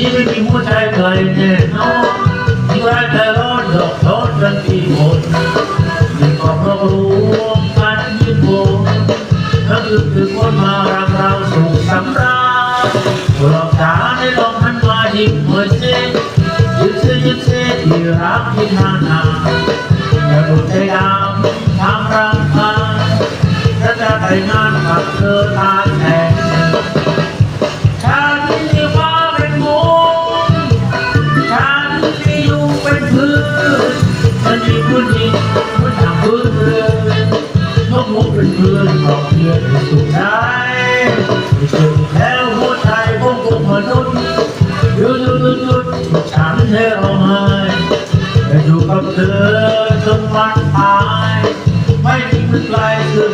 ีไม่มีหัวใจใครแน่นอนที่รักแต่ร้อนดอกทอดกันที่หมดยิ่งก็เราะรู้กันยิ่งโกงก็คือคือคนมารักเราสุขสำราญหลอกตาในลมหันมายิ้มหัวเส้นยิ้มเส้นยิ้มเส้นที่รักที่นานาอย่าหลุดใจดำทำรังคาถ้าจะแต่งงานกับเธอตา เป็นเพื่อนของเพื่อนสุดท้ายสุดแล้วหัวใจพวกพวกมนุษย์หยุดหยุดหยุดหยุดฉันเท้ร้องไห้อยู่กับเธอจนวันตาย ไม่มีเมื่อไกลคือมันเธอ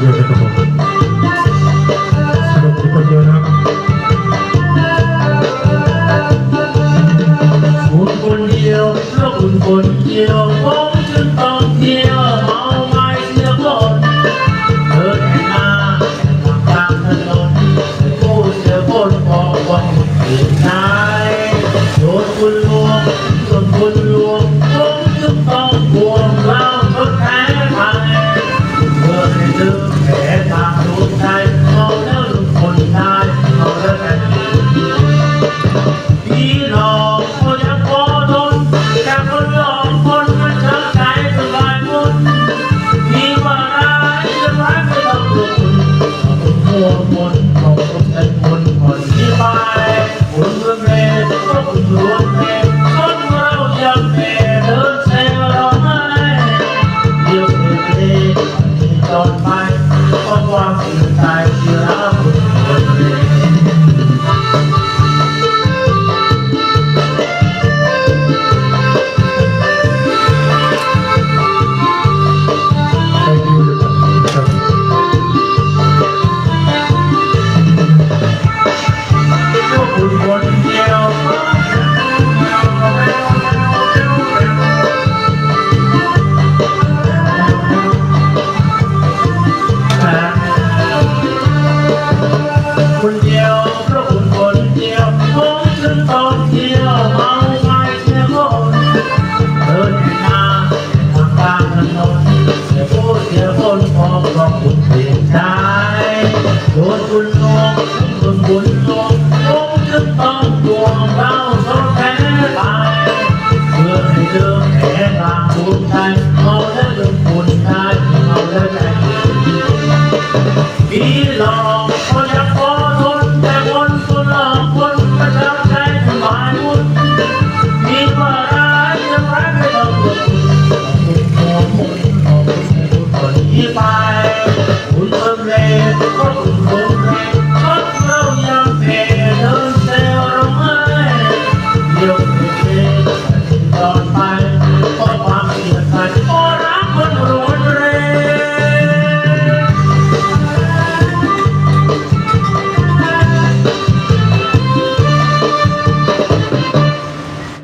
เดียวเลยครับผมสรุปทุกคนเดียวนะครับ คุณคนเดียวเพราะคุณคนเดียวผมจึงต้องเที่ยวเมาไม่เสียคนเดินมาทางถนนผู้เสียคนบอกว่าผิดนายโดนคุณลวงโดนคุณลวง time.